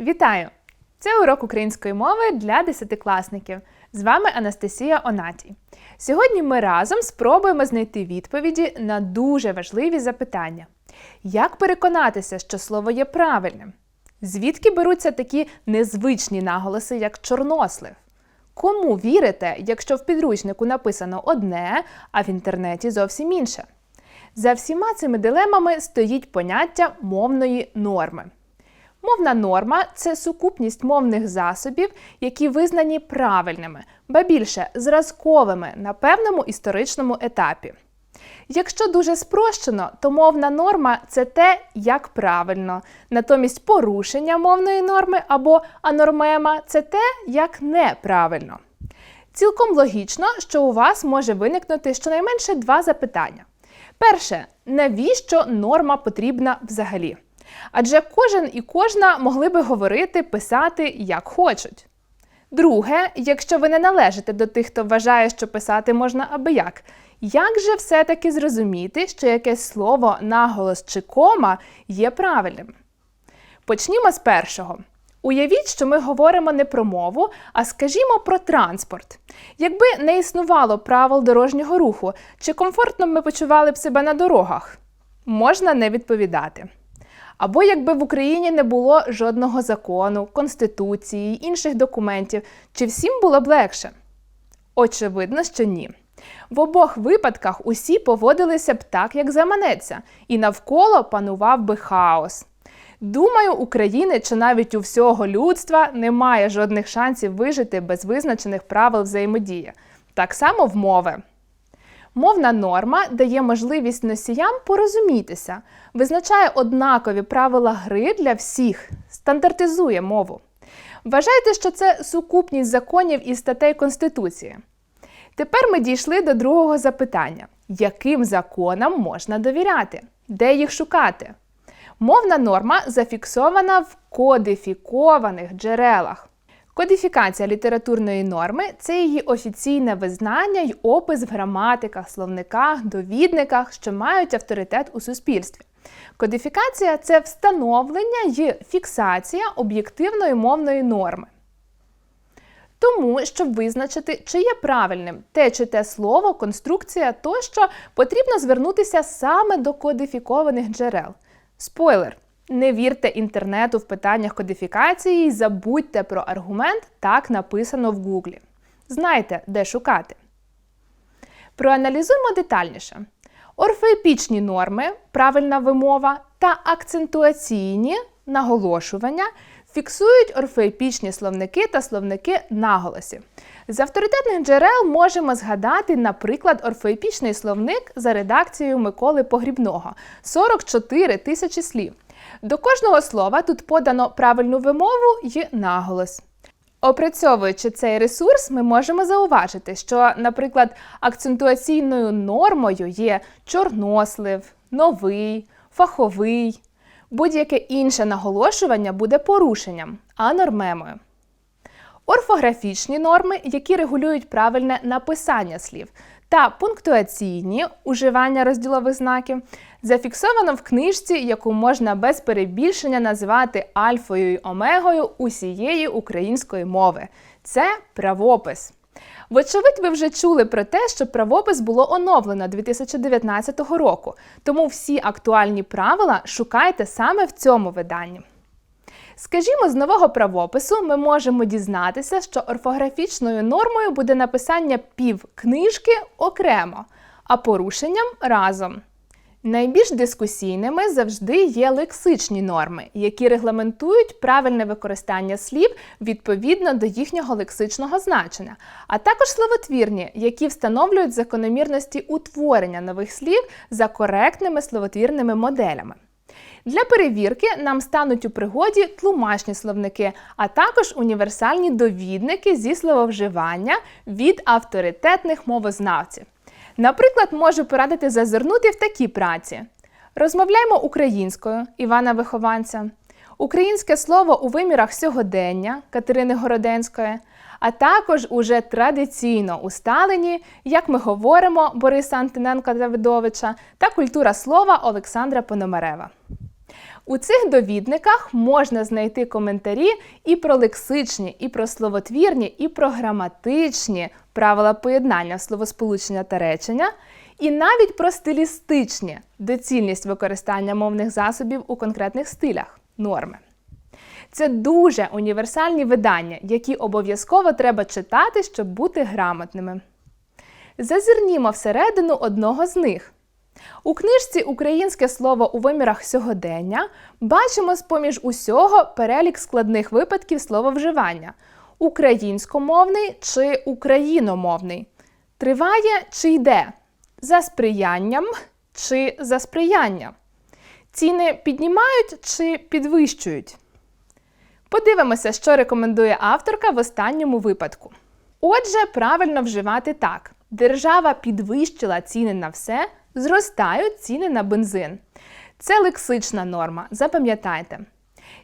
Вітаю! Це урок української мови для десятикласників. З вами Анастасія Онатій. Сьогодні ми разом спробуємо знайти відповіді на дуже важливі запитання. Як переконатися, що слово є правильним? Звідки беруться такі незвичні наголоси, як чорнослив? Кому вірите, якщо в підручнику написано одне, а в інтернеті зовсім інше? За всіма цими дилемами стоїть поняття мовної норми. Мовна норма це сукупність мовних засобів, які визнані правильними, ба більше зразковими на певному історичному етапі. Якщо дуже спрощено, то мовна норма це те, як правильно. Натомість порушення мовної норми або анормема це те, як неправильно. Цілком логічно, що у вас може виникнути щонайменше два запитання. Перше, навіщо норма потрібна взагалі? Адже кожен і кожна могли би говорити, писати як хочуть. Друге, якщо ви не належите до тих, хто вважає, що писати можна аби як, як же все-таки зрозуміти, що якесь слово, наголос чи кома є правильним? Почнімо з першого. Уявіть, що ми говоримо не про мову, а скажімо про транспорт. Якби не існувало правил дорожнього руху, чи комфортно ми почували б себе на дорогах? Можна не відповідати. Або якби в Україні не було жодного закону, конституції, інших документів, чи всім було б легше? Очевидно, що ні. В обох випадках усі поводилися б так, як заманеться, і навколо панував би хаос. Думаю, України чи навіть у всього людства немає жодних шансів вижити без визначених правил взаємодії. Так само в мови. Мовна норма дає можливість носіям порозумітися, визначає однакові правила гри для всіх, стандартизує мову. Вважайте, що це сукупність законів і статей Конституції. Тепер ми дійшли до другого запитання: яким законам можна довіряти? Де їх шукати? Мовна норма зафіксована в кодифікованих джерелах. Кодифікація літературної норми це її офіційне визнання й опис в граматиках, словниках, довідниках, що мають авторитет у суспільстві. Кодифікація це встановлення й фіксація об'єктивної мовної норми. Тому, щоб визначити, чи є правильним те чи те слово, конструкція тощо, потрібно звернутися саме до кодифікованих джерел. Спойлер! Не вірте інтернету в питаннях кодифікації і забудьте про аргумент так написано в Гуглі. Знайте, де шукати. Проаналізуємо детальніше. Орфоепічні норми, правильна вимова та акцентуаційні наголошування фіксують орфоепічні словники та словники наголосів. З авторитетних джерел можемо згадати, наприклад, орфоепічний словник за редакцією Миколи Погрібного 44 тисячі слів. До кожного слова тут подано правильну вимову й наголос. Опрацьовуючи цей ресурс, ми можемо зауважити, що, наприклад, акцентуаційною нормою є чорнослив, новий, фаховий. Будь-яке інше наголошування буде порушенням, а нормемою. Орфографічні норми, які регулюють правильне написання слів, та пунктуаційні уживання розділових знаків, зафіксовано в книжці, яку можна без перебільшення назвати альфою й омегою усієї української мови. Це правопис. Вочевидь, ви вже чули про те, що правопис було оновлено 2019 року, тому всі актуальні правила шукайте саме в цьому виданні. Скажімо, з нового правопису ми можемо дізнатися, що орфографічною нормою буде написання пів книжки окремо, а порушенням разом. Найбільш дискусійними завжди є лексичні норми, які регламентують правильне використання слів відповідно до їхнього лексичного значення, а також словотвірні, які встановлюють закономірності утворення нових слів за коректними словотвірними моделями. Для перевірки нам стануть у пригоді тлумачні словники, а також універсальні довідники зі слововживання від авторитетних мовознавців. Наприклад, можу порадити зазирнути в такі праці. Розмовляємо українською Івана Вихованця, українське слово у вимірах сьогодення Катерини Городенської, а також уже традиційно усталені, як ми говоримо Бориса Антоненка Давидовича та культура слова Олександра Пономарева. У цих довідниках можна знайти коментарі і про лексичні, і про словотвірні, і про граматичні правила поєднання словосполучення та речення, і навіть про стилістичні доцільність використання мовних засобів у конкретних стилях норми. Це дуже універсальні видання, які обов'язково треба читати, щоб бути грамотними. Зазирнімо всередину одного з них. У книжці Українське слово у вимірах сьогодення бачимо з-поміж усього перелік складних випадків слововживання українськомовний чи україномовний. Триває чи йде? За сприянням чи за сприяння? Ціни піднімають чи підвищують? Подивимося, що рекомендує авторка в останньому випадку. Отже, правильно вживати так: держава підвищила ціни на все, зростають ціни на бензин. Це лексична норма, запам'ятайте.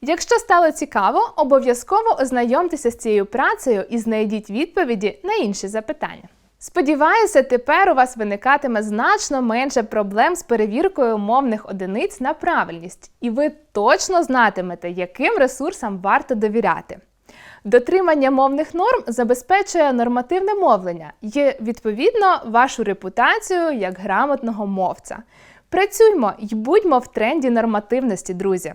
Якщо стало цікаво, обов'язково ознайомтеся з цією працею і знайдіть відповіді на інші запитання. Сподіваюся, тепер у вас виникатиме значно менше проблем з перевіркою мовних одиниць на правильність, і ви точно знатимете, яким ресурсам варто довіряти. Дотримання мовних норм забезпечує нормативне мовлення і, відповідно, вашу репутацію як грамотного мовця. Працюймо й будьмо в тренді нормативності, друзі.